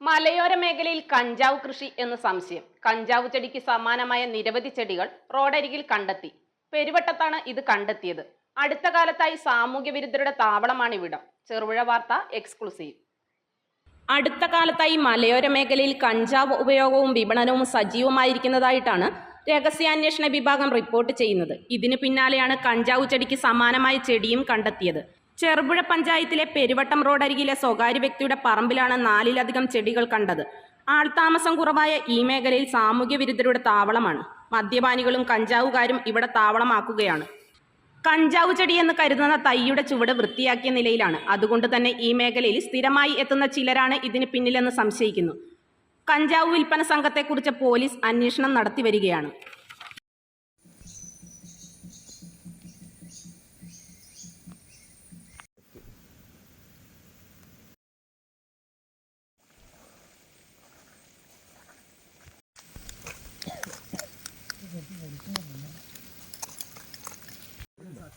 മലയോര മേഖലയിൽ കഞ്ചാവ് കൃഷി എന്ന് സംശയം. കഞ്ചാവ് ചെടിക്ക് സമാനമായ നിരവധി ചെടികൾ റോഡരികിൽ കണ്ടെത്തി. പെരുവട്ടത്താണ് ഇത് കണ്ടെത്തിയത്. അടുത്ത കാലത്തായി സാമൂഹ്യ വിരുദ്ധരുടെ താവളമാണ് ഇവിടം. ചെറുപുഴ വാർത്ത എക്സ്ക്ലൂസീവ്. അടുത്ത കാലത്തായി മലയോര മേഖലയിൽ കഞ്ചാവ് ഉപയോഗവും വിപണനവും സജീവമായിരിക്കുന്നതായിട്ടാണ് രഹസ്യാന്വേഷണ വിഭാഗം റിപ്പോർട്ട് ചെയ്യുന്നത്. ഇതിനു പിന്നാലെയാണ് കഞ്ചാവ് ചെടിക്ക് സമാനമായ ചെടിയും കണ്ടെത്തിയത്. ചെറുപുഴ പഞ്ചായത്തിലെ പെരുവട്ടം റോഡരികിലെ സ്വകാര്യ വ്യക്തിയുടെ പറമ്പിലാണ് നാലിലധികം ചെടികൾ കണ്ടത്. ആൾതാമസം കുറവായ ഈ മേഖലയിൽ സാമൂഹ്യ വിരുദ്ധരുടെ താവളമാണ്. മദ്യപാനികളും കഞ്ചാവുകാരും ഇവിടെ താവളമാക്കുകയാണ്. കഞ്ചാവ് ചെടി എന്ന് കരുതുന്ന തൈയുടെ ചുവട് വൃത്തിയാക്കിയ നിലയിലാണ്. അതുകൊണ്ട് തന്നെ ഈ മേഖലയിൽ സ്ഥിരമായി എത്തുന്ന ചിലരാണ് ഇതിന് പിന്നിലെന്ന് സംശയിക്കുന്നു. കഞ്ചാവ് വിൽപ്പന സംഘത്തെക്കുറിച്ച് പോലീസ് അന്വേഷണം നടത്തി വരികയാണ്.